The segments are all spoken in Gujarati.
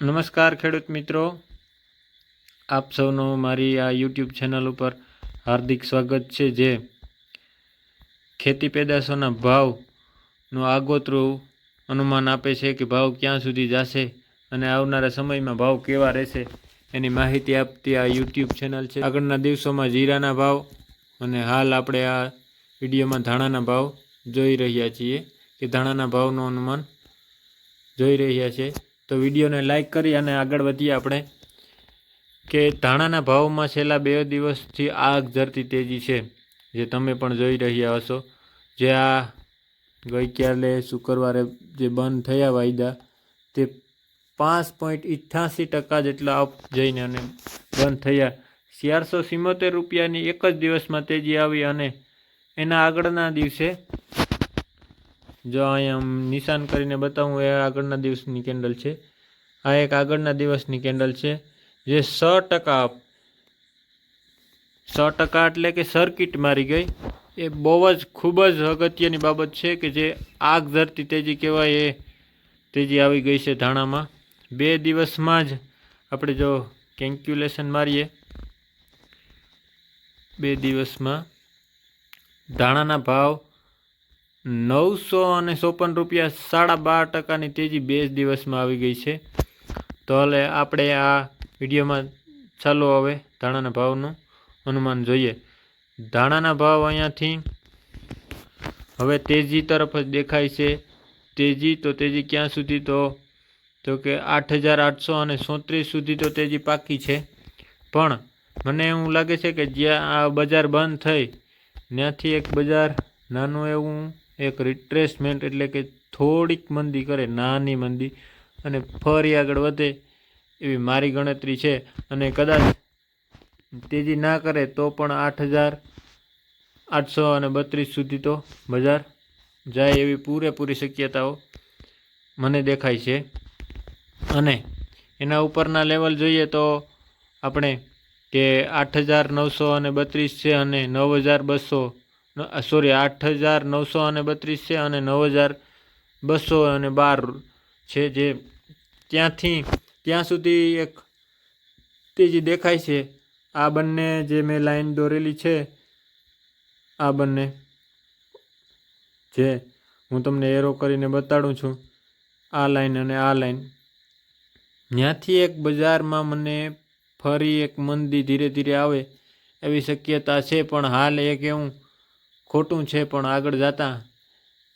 નમસ્કાર ખેડૂત મિત્રો. આપ સૌનું મારી આ યુટ્યુબ ચેનલ ઉપર હાર્દિક સ્વાગત છે, જે ખેતી પેદાશોના ભાવનું આગોતરું અનુમાન આપે છે કે ભાવ ક્યાં સુધી જશે અને આવનારા સમયમાં ભાવ કેવા રહેશે એની માહિતી આપતી આ યુટ્યુબ ચેનલ છે. આગળના દિવસોમાં જીરાના ભાવ અને હાલ આપણે આ વિડીયોમાં ધાણાના ભાવ જોઈ રહ્યા છીએ કે ધાણાના ભાવનું અનુમાન જોઈ રહ્યા છે. તો વિડીયોને લાઇક કરી અને આગળ વધીએ આપણે કે ધાણાના ભાવમાં છેલ્લા બે દિવસથી આગ ઝરતી તેજી છે, જે તમે પણ જોઈ રહ્યા હશો. જે આ ગઈકાલે શુક્રવારે જે બંધ થયા વાયદા, તે પાંચ પોઈન્ટ ઇઠ્યાસી ટકા જેટલા અપ જઈને અને બંધ થયા. ચારસો સિત્તોતેર રૂપિયાની એક જ દિવસમાં તેજી આવી અને એના આગળના દિવસે જો અહીંયા નિશાન કરીને બતાવું, એ આગળના દિવસની કેન્ડલ છે. આ એક આગળના દિવસની કેન્ડલ છે, જે સ ટકા સ ટકા એટલે કે સર્કિટ મારી ગઈ. એ બહુ જ ખૂબ જ અગત્યની બાબત છે કે જે આગ ધરતી તેજી કહેવાય એ તેજી આવી ગઈ છે ધાણામાં. બે દિવસમાં જ આપણે જો કેલ્ક્યુલેશન મારીએ, બે દિવસમાં ધાણાના ભાવ નવસો અને ચોપન રૂપિયા સાડા બાર ટકાની તેજી બે જ દિવસમાં આવી ગઈ છે. તો હવે આપણે આ વિડીયોમાં ચાલો હવે ધાણાના ભાવનું અનુમાન જોઈએ. ધાણાના ભાવ અહીંયાથી હવે તેજી તરફ જ દેખાય છે. તેજી તો તેજી ક્યાં સુધી તો તો કે આઠ હજાર આઠસો અને સોત્રીસ સુધી તો તેજી પાકી છે. પણ મને એવું લાગે છે કે જ્યાં આ બજાર બંધ થઈ, ત્યાંથી એક બજાર નાનું એવું એક રિટ્રેસમેન્ટ એટલે કે થોડીક મંદી કરે, નાની મંદી, અને ફરી આગળ વધે એવી મારી ગણતરી છે. અને કદાચ તેજી ના કરે તો પણ આઠ હજાર આઠસો અને બત્રીસ સુધી તો બજાર જાય એવી પૂરેપૂરી શક્યતાઓ મને દેખાય છે. અને એના ઉપરના લેવલ જોઈએ તો આપણે કે આઠ હજાર નવસો અને બત્રીસ છે અને નવ હજાર બસો સોરી આઠ હજાર નવસો અને બત્રીસ છે અને નવ હજાર બસો અને બાર છે જે ત્યાંથી, ત્યાં સુધી એક તેજી દેખાય છે. આ બંને જે મેં લાઈન દોરેલી છે, આ બંને જે હું તમને એરો કરીને બતાડું છું, આ લાઈન અને આ લાઈન. ત્યાંથી એક બજારમાં મને ફરી એક મંદી ધીરે ધીરે આવે એવી શક્યતા છે, પણ હાલ એક એવું ખોટું છે, પણ આગળ જતાં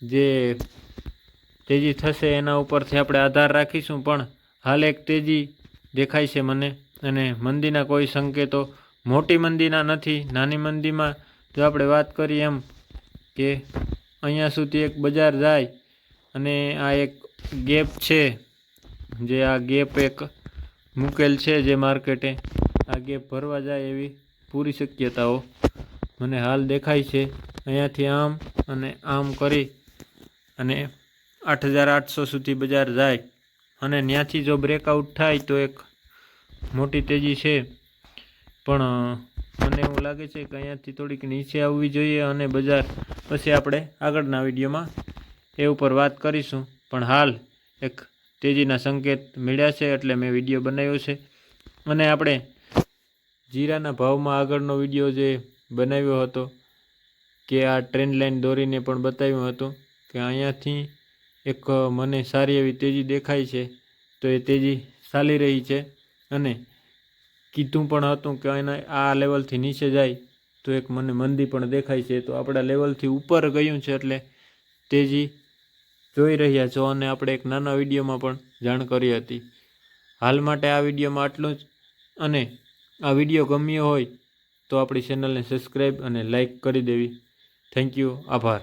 જે તેજી થશે એના ઉપરથી આપણે આધાર રાખીશું. પણ હાલ એક તેજી દેખાય છે મને, અને મંદીના કોઈ સંકેતો મોટી મંદીના નથી, નાની મંદીમાં જો આપણે વાત કરીએ એમ કે અહીંયા સુધી એક બજાર જાય અને આ એક ગેપ છે, જે આ ગેપ એક મૂકેલ છે, જે માર્કેટે આ ગેપ ભરવા જાય એવી પૂરી શક્યતાઓ મને હાલ દેખાય છે. અહીંયાથી આમ અને આમ કરી અને આઠ હજાર આઠસો સુધી બજાર જાય. અને ત્યાંથી જો બ્રેકઆઉટ થાય તો એક મોટી તેજી છે. પણ મને એવું લાગે છે કે અહીંયાથી થોડીક નીચે આવવી જોઈએ અને બજાર પછી આપણે આગળના વિડીયોમાં એ ઉપર વાત કરીશું. પણ હાલ એક તેજીના સંકેત મળ્યા છે એટલે મેં વીડિયો બનાવ્યો છે. અને આપણે જીરાના ભાવમાં આગળનો વીડિયો જે બનાવ્યો હતો કે આ ટ્રેન્ડ લાઈન દોરીને પણ બતાવ્યું હતું કે અહીંયાથી એક મને સારી એવી તેજી દેખાય છે, તો એ તેજી ચાલી રહી છે અને કીધું પણ હતું કે એના આ લેવલથી નીચે જાય તો એક મને મંદી પણ દેખાય છે, તો આપણા લેવલથી ઉપર ગયું છે એટલે તેજી જોઈ રહ્યા છો અને આપણે એક નાના વિડીયોમાં પણ જાણ કરી હતી. હાલ માટે આ વિડીયોમાં આટલું જ અને આ વીડિયો ગમ્યો હોય તો આપણી ચેનલને સબસ્ક્રાઈબ અને લાઈક કરી દેવી. થેન્ક યુ આભાર.